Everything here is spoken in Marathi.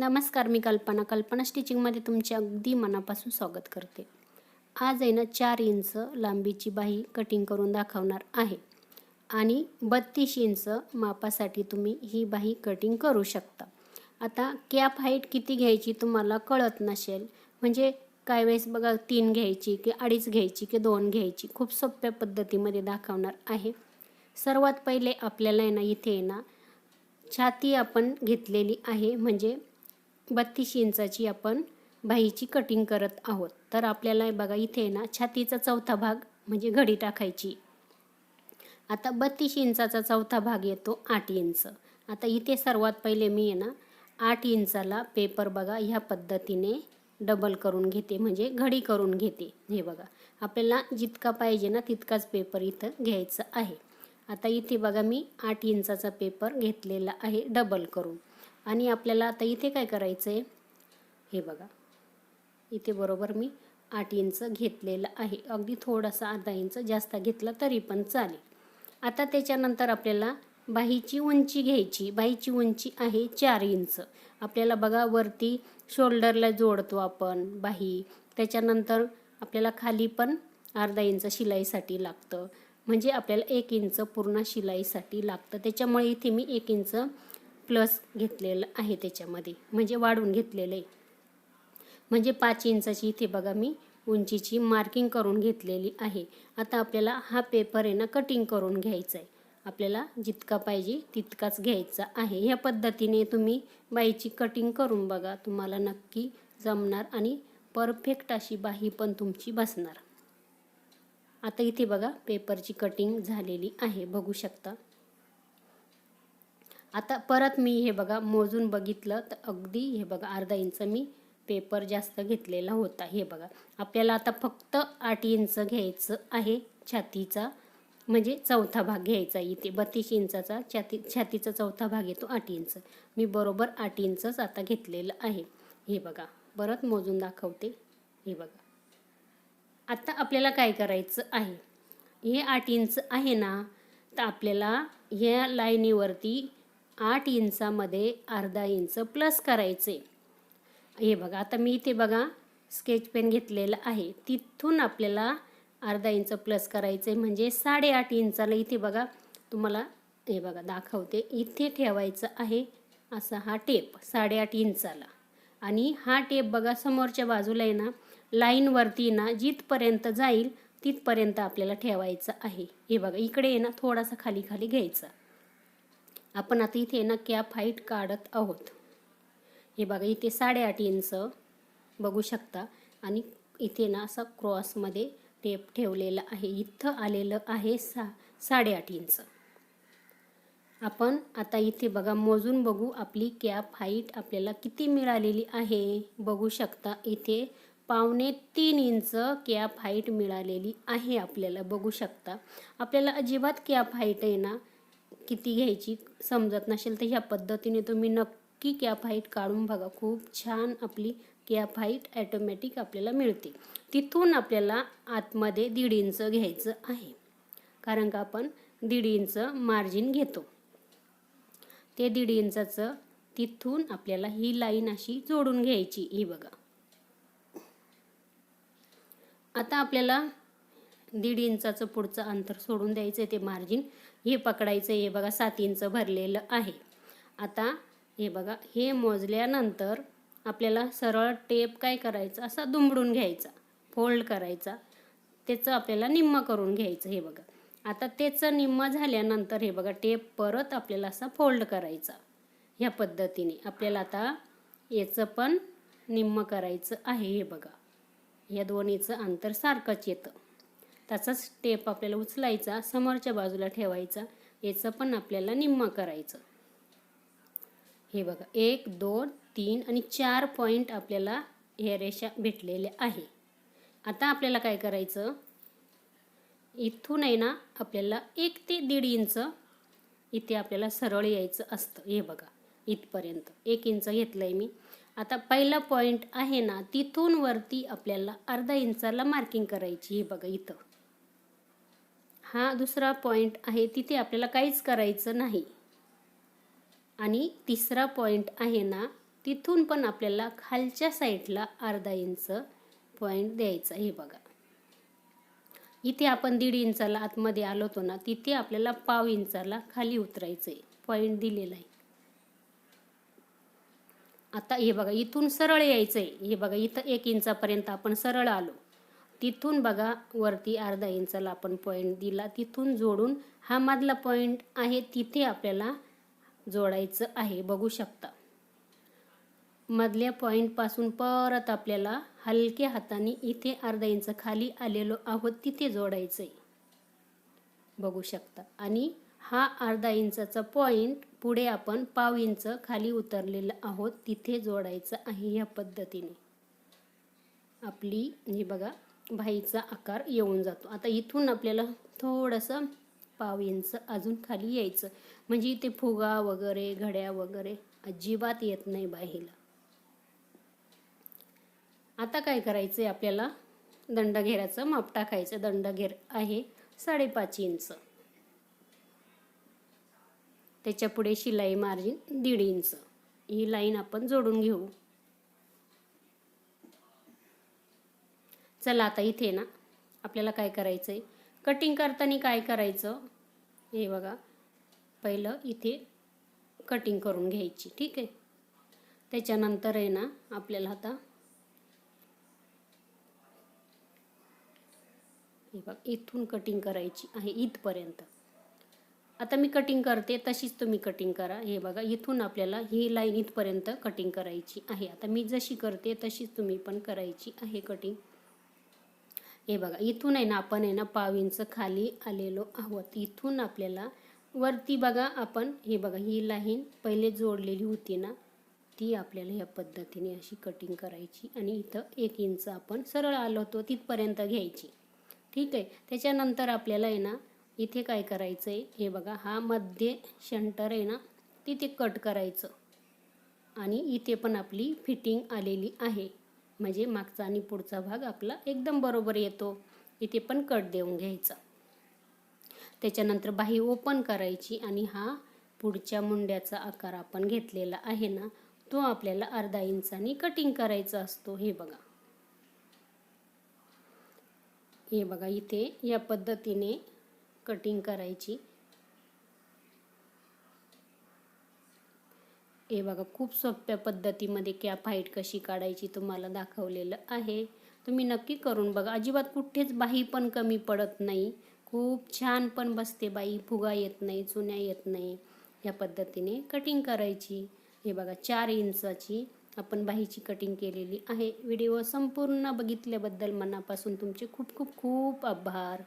नमस्कार मी कल्पना. कल्पना स्टिचिंगमध्ये तुमचे अगदी मनापासून स्वागत करते. आज आहे ना चार इंच लांबीची बाही कटिंग करून दाखवणार आहे. आणि बत्तीस इंच मापासाठी तुम्ही ही बाही कटिंग करू शकता. आता कॅप हाईट किती घ्यायची तुम्हाला कळत नसेल. म्हणजे काय वेळेस बघा तीन घ्यायची की अडीच घ्यायची की दोन घ्यायची खूप सोप्या पद्धतीमध्ये दाखवणार आहे. सर्वात पहिले आपल्याला आहे ना इथे आहे ना छाती आपण घेतलेली आहे. म्हणजे बत्तीस इंचाची आपण बाहीची कटिंग करत आहोत. तर आपल्याला बघा इथे ना छातीचा चौथा भाग म्हणजे घडी टाकायची. आता बत्तीस इंचाचा चौथा भाग येतो आठ इंच. आता इथे सर्वात पहिले मी आहे ना आठ इंचाला पेपर बघा ह्या पद्धतीने डबल करून घेते म्हणजे घडी करून घेते. हे बघा आपल्याला जितका पाहिजे ना तितकाच पेपर इथं घ्यायचा आहे. आता इथे बघा मी आठ इंचाचा पेपर घेतलेला आहे डबल करून. आणि आपल्याला आता इथे काय करायचं आहे हे बघा. इथे बरोबर मी आठ इंच घेतलेलं आहे. अगदी थोडासा अर्धा इंच जास्त घेतला तरी पण चालेल. आता त्याच्यानंतर आपल्याला बाहीची उंची घ्यायची. बाहीची उंची आहे चार इंच. आपल्याला बघा वरती शोल्डरला जोडतो आपण बाही. त्याच्यानंतर आपल्याला खाली पण अर्धा इंच शिलाईसाठी लागतं. म्हणजे आपल्याला एक इंच पूर्ण शिलाईसाठी लागतं. त्याच्यामुळे इथे मी एक इंच प्लस घेतलेलं आहे त्याच्यामध्ये. म्हणजे वाढून घेतलेलं आहे. म्हणजे पाच इंचाची इथे बघा मी उंचीची मार्किंग करून घेतलेली आहे. आता आपल्याला हा पेपर आहे ना कटिंग करून घ्यायचा आहे. आपल्याला जितका पाहिजे तितकाच घ्यायचा आहे. ह्या पद्धतीने तुम्ही बाईची कटिंग करून बघा. तुम्हाला नक्की जमणार आणि परफेक्ट अशी बाही पण तुमची बसणार. आता इथे बघा पेपरची कटिंग झालेली आहे. बघू शकता. आता परत मी हे बघा मोजून बघितलं तर अगदी हे बघा अर्धा इंच मी पेपर जास्त घेतलेला होता. हे बघा आपल्याला आता फक्त आठ इंच घ्यायचं आहे छातीचा म्हणजे चौथा भाग घ्यायचा इथे. बत्तीस इंचाचा छाती छातीचा चौथा भाग येतो आठ इंच. मी बरोबर आठ इंचच आता घेतलेलं आहे. हे बघा परत मोजून दाखवते. हे बघा. आता आपल्याला काय करायचं आहे? हे आठ इंच आहे ना तर आपल्याला ह्या लाईनीवरती आठ इंचामध्ये अर्धा इंच प्लस करायचे. हे बघा आता मी इथे बघा स्केच पेन घेतलेलं आहे. तिथून आपल्याला अर्धा इंच प्लस करायचं आहे म्हणजे साडेआठ इंचाला इथे बघा तुम्हाला हे बघा दाखवते. इथे ठेवायचं आहे असा हा टेप साडेआठ इंचाला. आणि हा टेप बघा समोरच्या बाजूला आहे ना लाईनवरती ना जिथपर्यंत जाईल तिथपर्यंत आपल्याला ठेवायचं आहे. हे बघा इकडे आहे ना थोडासा खाली खाली घ्यायचा. आपण आता इथे ना कॅप हाईट काढत आहोत. हे बघा इथे साडेआठ इंच बघू शकता. आणि इथे ना असा क्रॉसमध्ये टेप ठेवलेला आहे. इथं आलेलं आहे सा साडेआठ इंच. आपण आता इथे बघा मोजून बघू आपली कॅप हाईट आपल्याला किती मिळालेली आहे. बघू शकता इथे पावणे तीन इंच कॅप हाईट मिळालेली आहे आपल्याला. बघू शकता. आपल्याला अजिबात कॅप हाईट आहे ना किती घ्यायची समजत नसेल तर ह्या पद्धतीने तुम्ही नक्की कॅप हाईट काढून बघा. खूप छान आपली कॅप हाईट ॲटोमॅटिक आपल्याला मिळते. तिथून आपल्याला आतमध्ये दीड इंच घ्यायचं आहे. कारण का आपण दीड इंच मार्जिन घेतो. ते दीड इंचाचं तिथून आपल्याला ही लाईन अशी जोडून घ्यायची ही बघा. आता आपल्याला दीड इंचाचं पुढचं अंतर सोडून द्यायचं ते मार्जिन हे पकडायचं हे बघा सात इंच भरलेलं आहे. आता हे बघा हे मोजल्यानंतर आपल्याला सरळ टेप काय करायचं? असा दुमडून घ्यायचा. फोल्ड करायचा. त्याचं आपल्याला निम्म करून घ्यायचं हे बघा. आता त्याचं निम्म झाल्यानंतर हे बघा टेप परत आपल्याला असा फोल्ड करायचा. ह्या पद्धतीने आपल्याला आता याचं पण निम्म करायचं आहे हे बघा. या दोन्हीचं अंतर सारखंच येतं. त्याचाच टेप आपल्याला उचलायचा समोरच्या बाजूला ठेवायचा याचं पण आपल्याला निम्मा करायचं. हे बघा एक दोन तीन आणि चार पॉईंट आपल्याला हे रेषा भेटलेल्या आहे. आता आपल्याला काय करायचं? इथून आहे ना आपल्याला एक ते दीड इंच इथे आपल्याला सरळ यायचं असतं. हे बघा इथपर्यंत. एक इंच घेतलं आहे मी. आता पहिला पॉईंट आहे ना तिथून वरती आपल्याला अर्धा इंचाला मार्किंग करायची. हे बघा इथं. हा दुसरा पॉईंट आहे तिथे आपल्याला काहीच करायचं नाही. आणि तिसरा पॉईंट आहे ना तिथून पण आपल्याला खालच्या साईडला अर्धा इंच पॉईंट द्यायचा हे बघा. इथे आपण दीड इंचाला आतमध्ये आलो होतो ना तिथे आपल्याला पाव इंचाला खाली उतरायचं आहे पॉईंट दिलेला आहे. आता हे बघा इथून सरळ यायचं आहे हे बघा इथं एक इंचापर्यंत आपण सरळ आलो. तिथून बघा वरती अर्धा इंचाला आपण पॉईंट दिला. तिथून जोडून हा मधला पॉईंट आहे तिथे आपल्याला जोडायचं आहे. बघू शकता. मधल्या पॉईंटपासून परत आपल्याला हलक्या हाताने इथे अर्धा इंच खाली आलेलो आहोत तिथे जोडायचं आहे बघू शकता. आणि हा अर्धा इंचाचा पॉईंट पुढे आपण पाव इंच खाली उतरलेलं आहोत तिथे जोडायचं आहे या पद्धतीने. आपली हे बघा भाईचा आकार येऊन जातो. आता इथून आपल्याला थोडंसं पाव इंच अजून खाली यायचं. म्हणजे इथे फुगा वगैरे घड्या वगैरे अजिबात येत नाही बाईला आता काय करायचं आहे आपल्याला? दंडघेराचं माप टाकायचं. दंडघेर आहे साडेपाच इंच. त्याच्या पुढे शिलाई मार्जिन दीड इंच. ही लाईन आपण जोडून घेऊ. चला आता इथे ना आपल्याला काय करायचं आहे कटिंग करताना काय करायचं? हे बघा पहिलं इथे कटिंग करून घ्यायची ठीक आहे? त्याच्यानंतर आहे ना आपल्याला आता हे बघ इथून कटिंग करायची आहे इथपर्यंत. आता मी कटिंग करते तशीच तुम्ही कटिंग करा. हे बघा इथून आपल्याला ही लाईन इथपर्यंत कटिंग करायची आहे. आता मी जशी करते तशीच तुम्ही पण करायची आहे कटिंग हे बघा इथून आहे ना आपण आहे ना पाव इंच खाली आलेलो आहोत. इथून आपल्याला वरती बघा आपण हे बघा ही लाईन पहिले जोडलेली होती ना ती आपल्याला या पद्धतीने अशी कटिंग करायची आणि इथं एक इंच आपण सरळ आलो होतो तिथपर्यंत घ्यायची. ठीक आहे? त्याच्यानंतर आपल्याला आहे ना इथे काय करायचं आहे हे बघा हा मध्ये शंटर आहे ना तिथे कट करायचं. आणि इथे पण आपली फिटिंग आलेली आहे. म्हणजे मागचा आणि पुढचा भाग आपला एकदम बरोबर येतो. इथे पण कट देऊन घ्यायचा. त्याच्यानंतर बाही ओपन करायची आणि हा पुढच्या मुंड्याचा आकार आपण घेतलेला आहे ना तो आपल्याला अर्धा इंचानी कटिंग करायचा असतो. हे बघा. हे बघा इथे या पद्धतीने कटिंग करायची. हे बघा खूप सोप्या पद्धतीमध्ये कॅप हाईट कशी काढायची तुम्हाला दाखवलेलं आहे. तुम्ही नक्की करून बघा. अजिबात कुठेच बाही पण कमी पडत नाही. खूप छान पण बसते बाई. फुगा येत नाही चुन्या येत नाही. या पद्धतीने कटिंग करायची. हे बघा चार इंचाची आपण बाहीची कटिंग केलेली आहे. व्हिडिओ संपूर्ण बघितल्याबद्दल मनापासून तुमचे खूप खूप खूप आभार.